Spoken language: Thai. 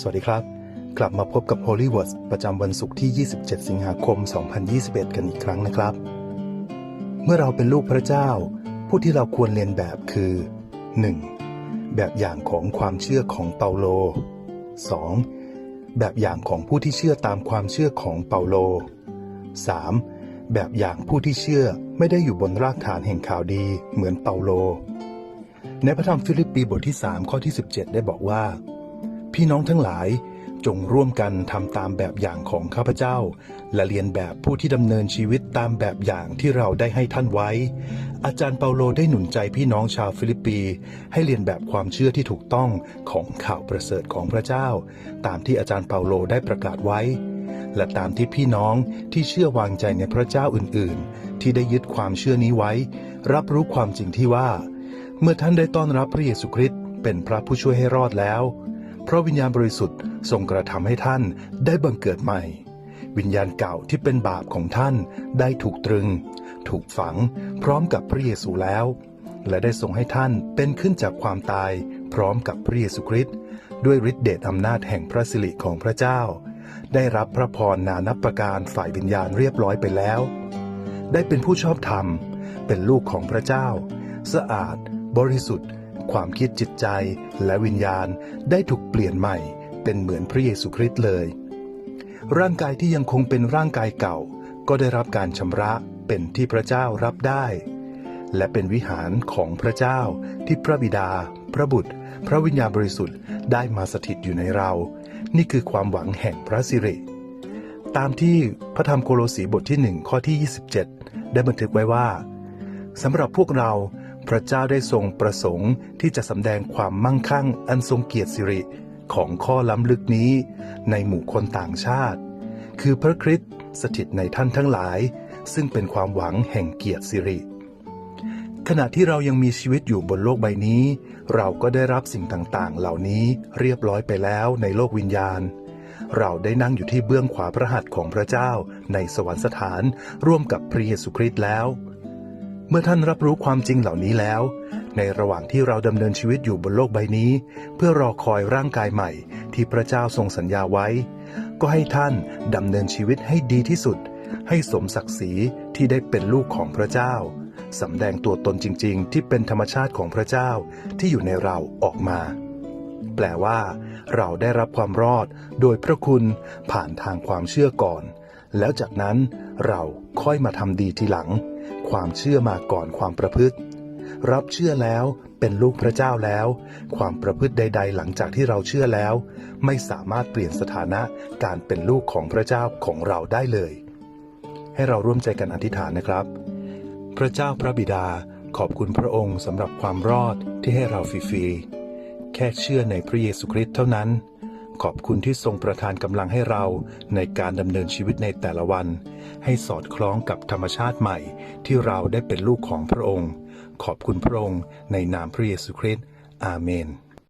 สวัสดีครับ กลับมาพบกับ Holy Words ประจำวันศุกร์ที่ 27 สิงหาคม 2021 กันอีกครั้งนะครับ เมื่อเราเป็นลูกพระเจ้า ผู้ที่เราควรเรียนแบบคือ 1. แบบอย่างของความเชื่อของเปาโล 2. แบบอย่างของผู้ที่เชื่อตามความเชื่อของเปาโล 3. แบบอย่างผู้ที่เชื่อไม่ได้อยู่บนรากฐานแห่งข่าวดีเหมือนเปาโล ในพระธรรมฟิลิปปีบทที่ 3 ข้อที่ 17 ได้บอกว่า พี่น้องทั้งหลายจงร่วมกันทำตามแบบอย่างของข้าพเจ้า และเรียนแบบผู้ที่ดำเนินชีวิตตามแบบอย่างที่เราได้ให้ท่านไว้ อาจารย์เปาโลได้หนุนใจพี่น้องชาวฟิลิปปีให้เรียนแบบความเชื่อที่ถูกต้องของข่าวประเสริฐของพระเจ้า ตามที่อาจารย์เปาโลได้ประกาศไว้ และตามที่พี่น้องที่เชื่อวางใจในพระเจ้าอื่นๆ ที่ได้ยึดความเชื่อนี้ไว้ รับรู้ความจริงที่ว่า เมื่อท่านได้ต้อนรับพระเยซูคริสต์เป็นพระผู้ช่วยให้รอดแล้ว เพราะวิญญาณบริสุทธิ์ทรงกระทำให้ท่านได้บังเกิดใหม่ วิญญาณเก่าที่เป็นบาปของท่านได้ถูกตรึง ถูกฝังพร้อมกับพระเยซูแล้ว และได้ทรงให้ท่านเป็นขึ้นจากความตายพร้อมกับพระเยซูคริสต์ด้วยฤทธิเดชอำนาจแห่งพระสิริของพระเจ้า ได้รับพระพรนานับประการฝ่ายวิญญาณเรียบร้อยไปแล้ว ได้เป็นผู้ชอบธรรม เป็นลูกของพระเจ้า สะอาด บริสุทธิ์ ความคิดจิตใจและวิญญาณได้ถูกเปลี่ยนใหม่ เป็นเหมือนพระเยซูคริสต์เลย ร่างกายที่ยังคงเป็นร่างกายเก่า ก็ได้รับการชำระเป็นที่พระเจ้ารับได้ และเป็นวิหารของพระเจ้าที่พระบิดา พระบุตร พระวิญญาณบริสุทธิ์ได้มาสถิตอยู่ในเรา นี่คือความหวังแห่งพระสิริตามที่พระธรรมโคโลสีบทที่หนึ่งข้อที่ 27 ได้บันทึกไว้ว่าสำหรับพวกเรา พระเจ้าได้ทรงประสงค์ที่จะสำแดงความมั่งคั่งอันทรงเกียรติสิริของข้อล้ำลึกนี้ ในหมู่คนต่างชาติ คือพระคริสต์สถิตในท่านทั้งหลาย ซึ่งเป็นความหวังแห่งเกียรติสิริ ขณะที่เรายังมีชีวิตอยู่บนโลกใบนี้ เราก็ได้รับสิ่งต่างๆ เหล่านี้เรียบร้อยไปแล้วในโลกวิญญาณ เราได้นั่งอยู่ที่เบื้องขวาพระหัตถ์ของพระเจ้าในสวรรคสถานร่วมกับพระเยซูคริสต์แล้ว เมื่อท่านรับรู้ความจริงเหล่านี้แล้ว ในระหว่างที่เราดำเนินชีวิตอยู่บนโลกใบนี้ เพื่อรอคอยร่างกายใหม่ ที่พระเจ้าทรงสัญญาไว้ ก็ให้ท่านดำเนินชีวิตให้ดีที่สุด ให้สมศักดิ์ศรีที่ได้เป็นลูกของพระเจ้าสำแดงตัวตนจริง ๆ ที่เป็นธรรมชาติของพระเจ้าที่อยู่ในเราออกมา แปลว่า เราได้รับความรอดโดยพระคุณผ่านทางความเชื่อก่อน แล้วจากนั้นเราค่อยมาทำดีทีหลัง ความเชื่อมาก่อนความประพฤติ รับเชื่อแล้วเป็นลูกพระเจ้าแล้ว ความประพฤติใด ๆ หลังจากที่เราเชื่อแล้ว ไม่สามารถเปลี่ยนสถานะการเป็นลูกของพระเจ้าของเราได้เลย ให้เราร่วมใจกันอธิษฐานนะครับ พระเจ้าพระบิดาขอบคุณพระองค์สำหรับความรอดที่ให้เราฟรีๆแค่เชื่อในพระเยซูคริสต์เท่านั้น ขอบคุณที่ทรงประทานกำลังให้เราในการดำเนินชีวิตในแต่ละวัน ให้สอดคล้องกับธรรมชาติใหม่ ที่เราได้เป็นลูกของพระองค์ ขอบคุณพระองค์ในนามพระเยซูคริสต์อาเมน